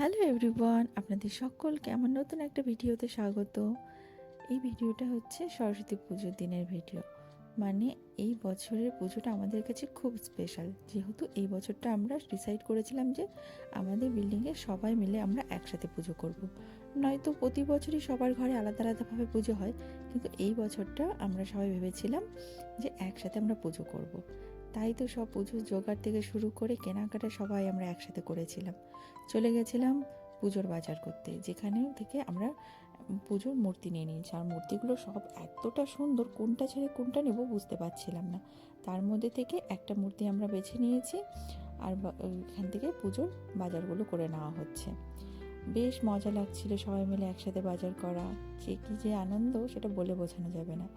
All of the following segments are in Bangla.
হ্যালো এভরিওয়ান, আপনাদের সকলকে আমার নতুন একটা ভিডিওতে স্বাগত এই ভিডিওটা হচ্ছে সরস্বতী পুজোর দিনের ভিডিও মানে এই বছরের পুজোটা আমাদের কাছে খুব স্পেশাল যেহেতু এই বছরটা আমরা ডিসাইড করেছিলাম যে আমাদের বিল্ডিংয়ে সবাই মিলে আমরা একসাথে পুজো করব। নয়তো প্রতি বছরই সবার ঘরে আলাদা আলাদাভাবে পুজো হয়, কিন্তু এই বছরটা আমরা সবাই ভেবেছিলাম যে একসাথে আমরা পুজো করব। তাই তো সব পুজোর জোগাড় থেকে শুরু করে কেনাকাটা সবাই আমরা একসাথে করেছিলাম। চলে গেছিলাম পুজোর বাজার করতে, যেখানে থেকে আমরা পুজোর মূর্তি নিয়ে নিয়েছি। আর মূর্তিগুলো সব এতটা সুন্দর, কোনটা ছেড়ে কোনটা নেব বুঝতে পারছিলাম না। তার মধ্যে থেকে একটা মূর্তি আমরা বেছে নিয়েছি আর এখান থেকে পুজোর বাজারগুলো করে নেওয়া হচ্ছে। বেশ মজা লাগছিল সবাই মিলে একসাথে বাজার করা। যে কী যে আনন্দ সেটা বলে বোঝানো যাবে না।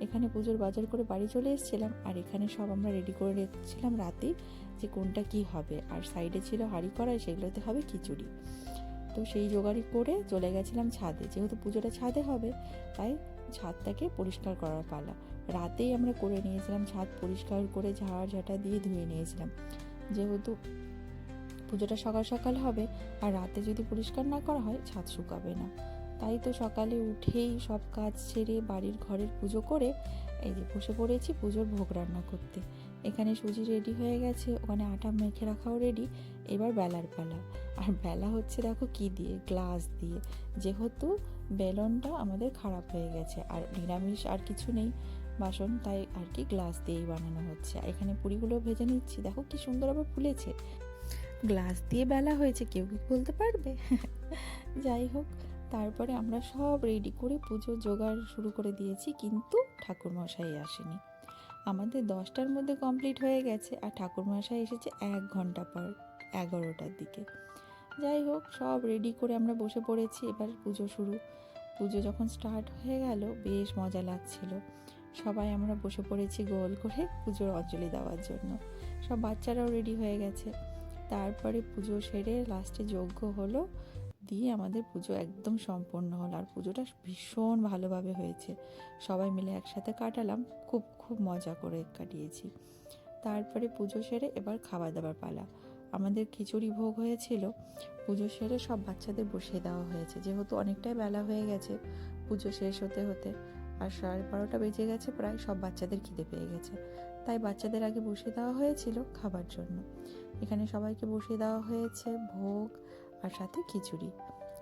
এখানে পুজোর বাজার করে বাড়ি চলে এসেছিলাম, আর এখানে সব আমরা রেডি করে রেখেছিলাম রাতেই যে কোনটা কি হবে। আর সাইডে ছিল হাঁড়ি কড়াই, সেগুলোতে হবে খিচুড়ি। তো সেই জোগাড়ি করে চলে গেছিলাম ছাদে। যেহেতু পুজোটা ছাদে হবে, তাই ছাদটাকে পরিষ্কার করার পালা। রাতেই আমরা করে নিয়েছিলাম ছাদ পরিষ্কার করে ঝাড় ঝাঁটা দিয়ে ধুয়ে নিয়েছিলাম। যেহেতু পুজোটা সকাল সকাল হবে, আর রাতে যদি পরিষ্কার না করা হয়, ছাদ শুকাবে না। তাই তো সকালে উঠেই সব কাজ ছেড়ে বাড়ির ঘরের পুজো করে এই যে বসে পড়েছি পুজোর ভোগ রান্না করতে। এখানে সুজি রেডি হয়ে গেছে, ওখানে আটা মেখে রাখাও রেডি এবার বেলার পালা। আর বেলা হচ্ছে দেখো কি দিয়ে? গ্লাস দিয়ে। যেহেতু বেলনটা আমাদের খারাপ হয়ে গেছে, আর নিরামিষ আর কিছু নেই বাসন, তাই আর কি গ্লাস দিয়েই বানানো হচ্ছে। আর এখানে পুরিগুলো ভেজে নিচ্ছি, দেখো কি সুন্দর আবার ফুলেছে। গ্লাস দিয়ে বেলা হয়েছে, কেউ কি বলতে পারবে? যাই হোক তারপরে আমরা সব রেডি করে পুজো জোগাড় শুরু করে দিয়েছি, কিন্তু ঠাকুরমশাই আসেনি। আমাদের দশটার মধ্যে কমপ্লিট হয়ে গেছে আর ঠাকুরমশাই এসেছে এক ঘণ্টা পর, এগারোটার দিকে। যাই হোক, সব রেডি করে আমরা বসে পড়েছি, এবার পুজো শুরু। পুজো যখন স্টার্ট হয়ে গেল, বেশ মজা লাগছিল। সবাই আমরা বসে পড়েছি গোল করে পুজোর অঞ্জলি দেওয়ার জন্য। সব বাচ্চারাও রেডি হয়ে গেছে। তারপরে পুজো সেরে লাস্টে যজ্ঞ হলো। দিয়ে আমাদের পুজো একদম সম্পন্ন হলো। আর পুজোটা ভীষণ ভালোভাবে হয়েছে। সবাই মিলে একসাথে কাটালাম, খুব খুব মজা করে কাটিয়েছি। তারপরে পুজো সেরে এবার খাওয়া দাওয়ার পালা। আমাদের খিচুড়ি ভোগ হয়েছিল, পুজো সেরে সব বাচ্চাদের বসিয়ে দেওয়া হয়েছে। যেহেতু অনেকটাই বেলা হয়ে গেছে পুজো শেষ হতে হতে, আর সাড়ে বারোটা বেজে গেছে, প্রায় সব বাচ্চাদের খিদে পেয়ে গেছে। তাই বাচ্চাদের আগে বসিয়ে দেওয়া হয়েছিল খাবার জন্য। এখানে সবাইকে বসিয়ে দেওয়া হয়েছে ভোগ আর সাথে খিচুড়ি।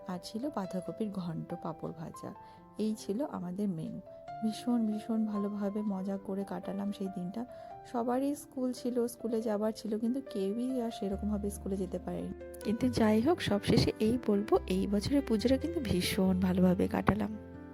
আর ছিল বাঁধাকপির ঘন্ট পাঁপড় ভাজা। এই ছিল আমাদের মেনু ভীষণ ভীষণ ভালোভাবে মজা করে কাটালাম সেই দিনটা। সবারই স্কুল ছিল, স্কুলে যাবার ছিল, কিন্তু কেউই আর সেরকমভাবে স্কুলে যেতে পারেনি। কিন্তু যাই হোক, সবশেষে এই বলব, এই বছরের পুজোটা কিন্তু ভীষণ ভালোভাবে কাটালাম।